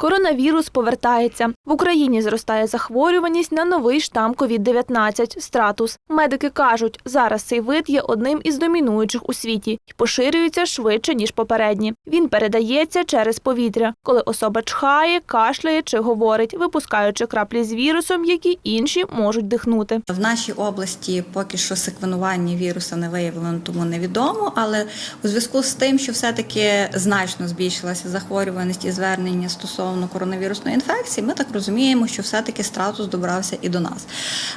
Коронавірус повертається. В Україні зростає захворюваність на новий штам COVID-19 – стратус. Медики кажуть, зараз цей вид є одним із домінуючих у світі і поширюється швидше ніж попередні. Він передається через повітря, коли особа чхає, кашляє чи говорить, випускаючи краплі з вірусом, які інші можуть дихнути. В нашій області поки що секвенування віруса не виявлено, тому невідомо. Але у зв'язку з тим, що все-таки значно збільшилася захворюваність і звернення стосовно коронавірусної інфекції, ми так розуміємо, що все-таки стратус добрався і до нас.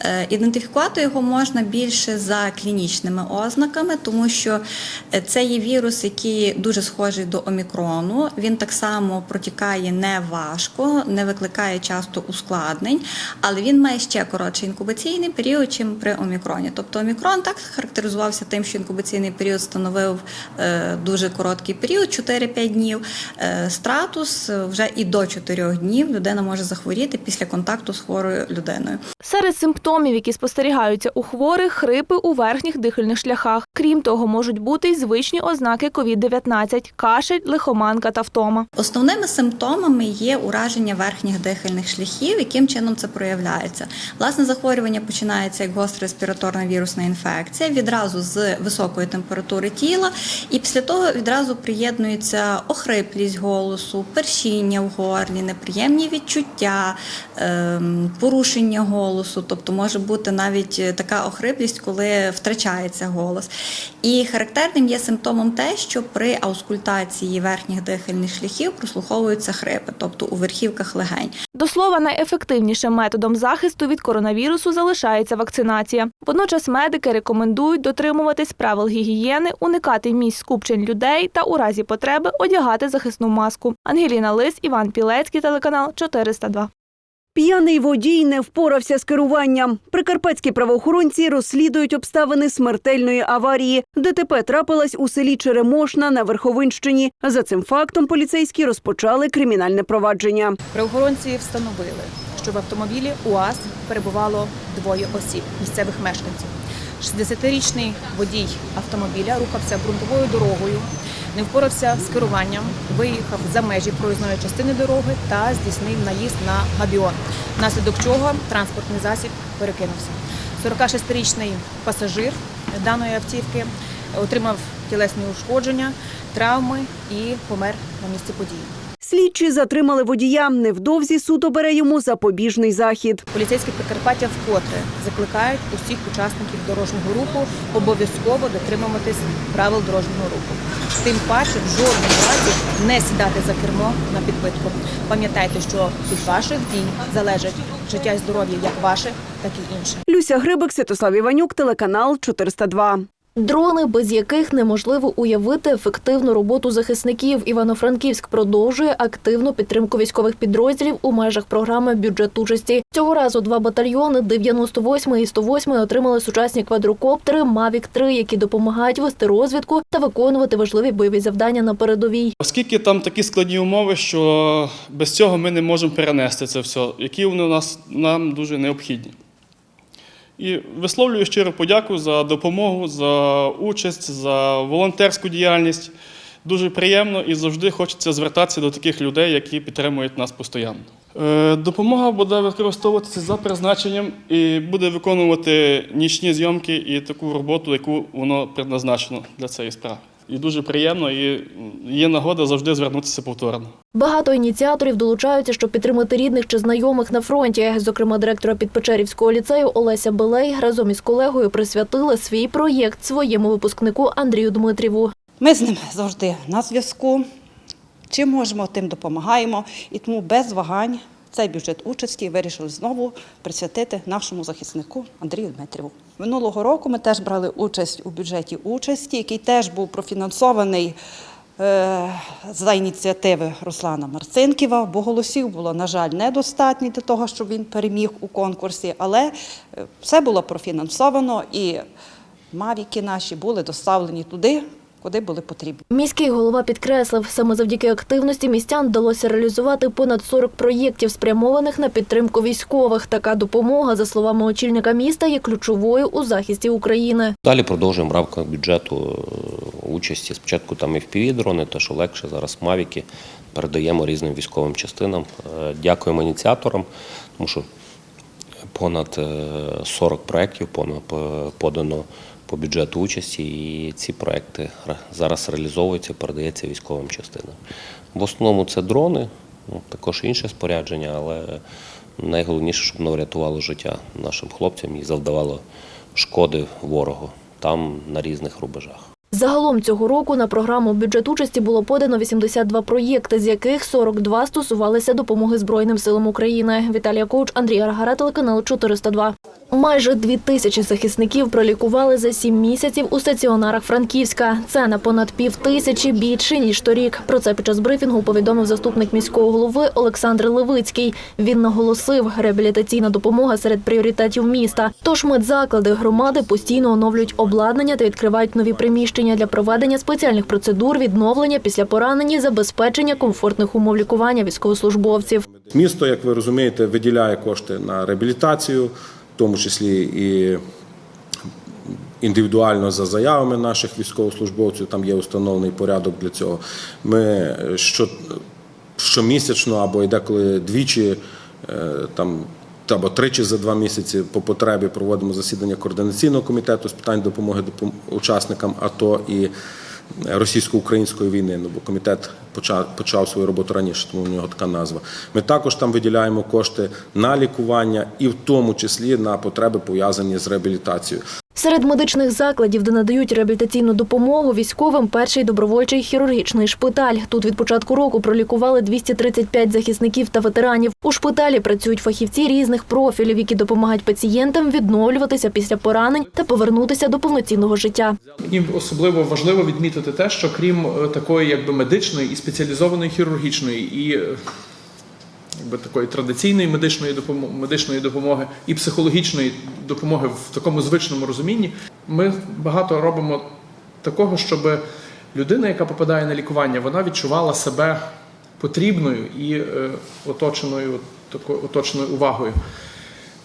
Е, Ідентифікувати його можна більше за клінічними ознаками, тому що е, це є вірус, який дуже схожий до омікрону. Він так само протікає не важко, не викликає часто ускладнень, але він має ще коротший інкубаційний період, чим при омікроні. Тобто омікрон так характеризувався тим, що інкубаційний період становив е, дуже короткий період 4-5 днів. Стратус вже і до 4 днів людина може захворіти після контакту з хворою людиною. Серед симптомів, які спостерігаються у хворих, хрипи у верхніх дихальних шляхах. Крім того, можуть бути й звичні ознаки COVID-19 – кашель, лихоманка та втома. Основними симптомами є ураження верхніх дихальних шляхів, яким чином це проявляється. Власне захворювання починається як гостра респіраторна вірусна інфекція, відразу з високої температури тіла, і після того відразу приєднується охриплість голосу, першіння в горлі, неприємні відчуття, ем, порушення голосу, тобто може бути навіть е, така охриплість, коли втрачається голос. І характерним є симптомом те, що при аускультації верхніх дихальних шляхів прослуховуються хрипи, тобто у верхівках легень. До слова, найефективнішим методом захисту від коронавірусу залишається вакцинація. Водночас медики рекомендують дотримуватись правил гігієни, уникати місць скупчень людей та у разі потреби одягати захисну маску. Ангеліна Лис, Іван Пілецький, телеканал 402. П'яний водій не впорався з керуванням. Прикарпатські правоохоронці розслідують обставини смертельної аварії. ДТП трапилась у селі Черемошна на Верховинщині. За цим фактом поліцейські розпочали кримінальне провадження. Правоохоронці встановили, що в автомобілі УАЗ перебувало двоє осіб місцевих мешканців. 60-річний водій автомобіля рухався ґрунтовою дорогою, не впорався з керуванням, виїхав за межі проїзної частини дороги та здійснив наїзд на габіон, внаслідок чого транспортний засіб перекинувся. 46-річний пасажир даної автівки отримав тілесні ушкодження, травми і помер на місці події. Слідчі затримали водія. Невдовзі суд обере йому запобіжний захід. Поліцейські Прикарпаття вкотре закликають усіх учасників дорожнього руху обов'язково дотримуватись правил дорожнього руху. Тим паче в жодному разі не сідати за кермо на підпитку. Пам'ятайте, що від ваших дій залежить життя і здоров'я як ваше, так і інше. Люся Грибик, Святослав Іванюк, телеканал 402. Дрони, без яких неможливо уявити ефективну роботу захисників. Івано-Франківськ продовжує активну підтримку військових підрозділів у межах програми бюджет участі. Цього разу два батальйони 98 і 108 отримали сучасні квадрокоптери Mavic 3 які допомагають вести розвідку та виконувати важливі бойові завдання на передовій. Оскільки там такі складні умови, що без цього ми не можемо перенести це все, які вони нас нам дуже необхідні. І висловлюю щиро подяку за допомогу, за участь, за волонтерську діяльність. Дуже приємно і завжди хочеться звертатися до таких людей, які підтримують нас постійно. Е, Допомога буде використовуватися за призначенням і буде виконувати нічні зйомки і таку роботу, яку воно предназначено для цієї справи. І дуже приємно, і є нагода завжди звернутися повторно. Багато ініціаторів долучаються, щоб підтримати рідних чи знайомих на фронті. Зокрема, директора Підпечерівського ліцею Олеся Белей разом із колегою присвятила свій проєкт своєму випускнику Андрію Дмитріву. Ми з ним завжди на зв'язку. Чим можемо, тим допомагаємо. І тому без вагань цей бюджет участі вирішили знову присвятити нашому захиснику Андрію Дмитріву. Минулого року ми теж брали участь у бюджеті участі, який теж був профінансований е, за ініціативи Руслана Марцинківа, бо голосів було, на жаль, недостатньо для того, щоб він переміг у конкурсі, але е, все було профінансовано і мавіки наші були доставлені туди, куди були потрібні. Міський голова підкреслив, саме завдяки активності містян вдалося реалізувати понад 40 проєктів, спрямованих на підтримку військових. Така допомога, за словами очільника міста, є ключовою у захисті України. Далі продовжуємо в рамках бюджету е, участі. Спочатку там і дрони, те, що легше, зараз мавіки передаємо різним військовим частинам. Е, Дякуємо ініціаторам, тому що понад е, 40 проєктів понад- подано по бюджету участі, і ці проекти зараз реалізовуються, передається військовим частинам. В основному це дрони, ну, також інше спорядження, але найголовніше, щоб воно врятувало життя нашим хлопцям і завдавало шкоди ворогу там на різних рубежах. Загалом цього року на програму бюджет участі було подано 82 проєкти, з яких 42 стосувалися допомоги Збройним силам України. Віталія Коуч, Андрій Аргара, телеканал 402. Майже дві тисячі захисників пролікували за сім місяців у стаціонарах Франківська. Це на понад пів тисячі більше ніж торік. Про це під час брифінгу повідомив заступник міського голови Олександр Левицький. Він наголосив, реабілітаційна допомога серед пріоритетів міста. Тож медзаклади громади постійно оновлюють обладнання та відкривають нові приміщення для проведення спеціальних процедур, відновлення після поранень, і забезпечення комфортних умов лікування військовослужбовців. Місто, як ви розумієте, виділяє кошти на реабілітацію, в тому числі і індивідуально за заявами наших військовослужбовців. Там є установлений порядок для цього. Ми е, що, щомісячно або і деколи двічі е, там. Або тричі за два місяці по потребі проводимо засідання координаційного комітету з питань допомоги допом- учасникам АТО і російсько-української війни. Ну бо комітет почав, почав свою роботу раніше, тому в нього така назва. Ми також там виділяємо кошти на лікування і в тому числі на потреби пов'язані з реабілітацією. Серед медичних закладів, де надають реабілітаційну допомогу військовим, перший добровольчий хірургічний шпиталь. Тут від початку року пролікували 235 захисників та ветеранів. У шпиталі працюють фахівці різних профілів, які допомагають пацієнтам відновлюватися після поранень та повернутися до повноцінного життя. Мені особливо важливо відмітити те, що крім е, такої якби медичної і спеціалізованої хірургічної і е, якби такої традиційної медичної допомоги, медичної допомоги і психологічної допомоги в такому звичному розумінні, ми багато робимо такого, щоб людина, яка попадає на лікування, вона відчувала себе потрібною і е, оточеною такою оточеною увагою.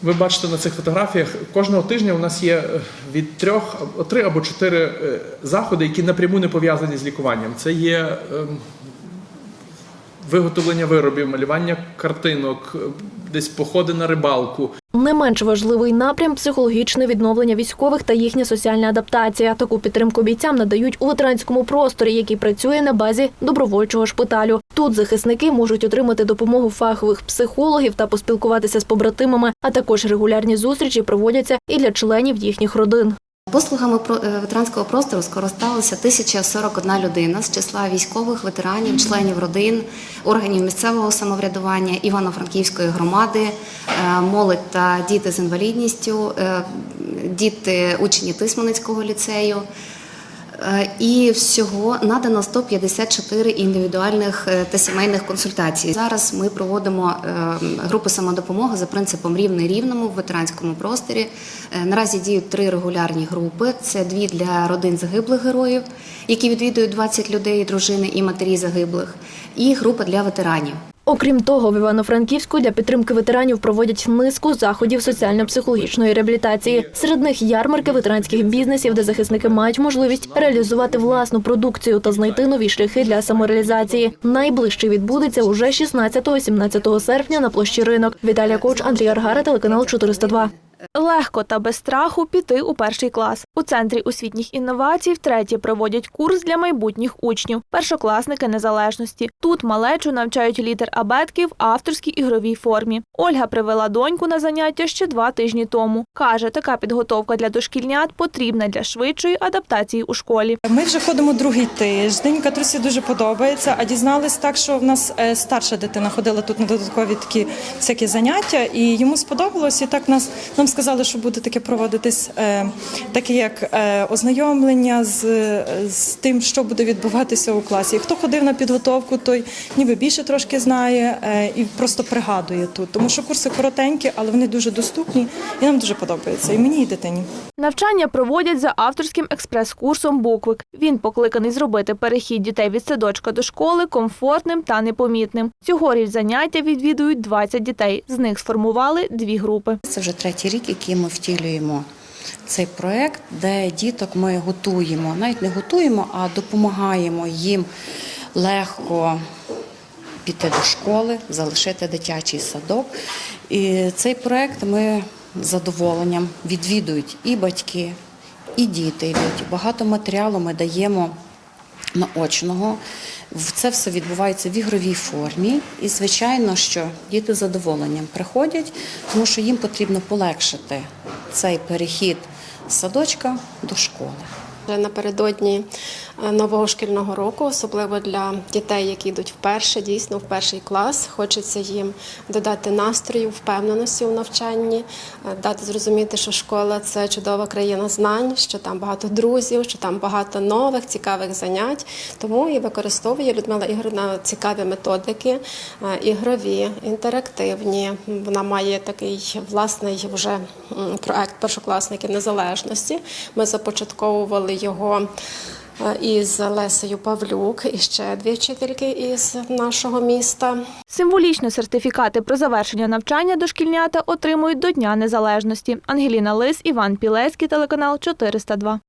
Ви бачите на цих фотографіях, кожного тижня у нас є е, від трьох три або чотири е, заходи, які напряму не пов'язані з лікуванням. Це є ем, виготовлення виробів, малювання картинок, е, десь походи на рибалку. Не менш важливий напрям психологічне відновлення військових та їхня соціальна адаптація. Таку підтримку бійцям надають у ветеранському просторі, який працює на базі добровольчого шпиталю. Тут захисники можуть отримати допомогу фахових психологів та поспілкуватися з побратимами, а також регулярні зустрічі проводяться і для членів їхніх родин. Послугами е, ветеранського простору скористалася 1041 людина з числа військових, ветеранів, членів родин, органів місцевого самоврядування Івано-Франківської громади, е, молодь та діти з інвалідністю, е, діти учні Тисманицького ліцею. Е, І всього надано 154 індивідуальних е, та сімейних консультацій. Зараз ми проводимо е, групи самодопомоги за принципом рівний рівному в ветеранському просторі. Наразі діють три регулярні групи: це дві для родин загиблих героїв, які відвідують 20 людей, дружини і матері загиблих, і група для ветеранів. Окрім того, в Івано-Франківську для підтримки ветеранів проводять низку заходів соціально-психологічної реабілітації. Серед них ярмарки ветеранських бізнесів, де захисники мають можливість реалізувати власну продукцію та знайти нові шляхи для самореалізації. Найближчий відбудеться уже 16-17 серпня на площі ринок. Віталія Коч, Андрій Аргара, телеканал 402. Легко та без страху піти у перший клас. У центрі освітніх інновацій втретє проводять курс для майбутніх учнів, першокласники незалежності. Тут малечу навчають літер абетки в авторській ігровій формі. Ольга привела доньку на заняття ще два тижні тому. Каже, така підготовка для дошкільнят потрібна для швидшої адаптації у школі. Ми вже ходимо другий тиждень. Катрусі дуже подобається. А дізнались так, що в нас е, старша дитина ходила тут на додаткові такі всякі заняття, і йому сподобалось. І так нас нам сказали, що буде таке проводитись, е, таке як е, ознайомлення з, з тим, що буде відбуватися у класі. Хто ходив на підготовку, той ніби більше трошки знає е, і просто пригадує тут. Тому що курси коротенькі, але вони дуже доступні і нам дуже подобається. І мені, і дитині. Навчання проводять за авторським експрес-курсом «Буквик». Він покликаний зробити перехід дітей від садочка до школи комфортним та непомітним. Цьогоріч заняття відвідують 20 дітей. З них сформували дві групи. Це вже третій рік, який ми втілюємо цей проект, де діток ми готуємо, навіть не готуємо, а допомагаємо їм легко піти до школи, залишити дитячий садок. І цей проект ми з задоволенням відвідують і батьки, і діти. Багато матеріалу ми даємо наочного. Це все відбувається в ігровій формі. І, звичайно, що діти з задоволенням приходять, тому що їм потрібно полегшити цей перехід з садочка до школи. Напередодні е, нового шкільного року, особливо для дітей, які йдуть вперше, дійсно в перший клас. Хочеться їм додати настрою, впевненості у навчанні, е, дати зрозуміти, що школа це чудова країна знань, що там багато друзів, що там багато нових цікавих занять. Тому і використовує Людмила Ігорівна цікаві методики, е, ігрові, інтерактивні. Вона має такий власний вже проект першокласників незалежності. Ми започатковували його е, із Лесею Павлюк і ще дві вчительки із нашого міста. Символічно сертифікати про завершення навчання дошкільнята отримують до Дня Незалежності. Ангеліна Лис, Іван Пілецький, телеканал 402.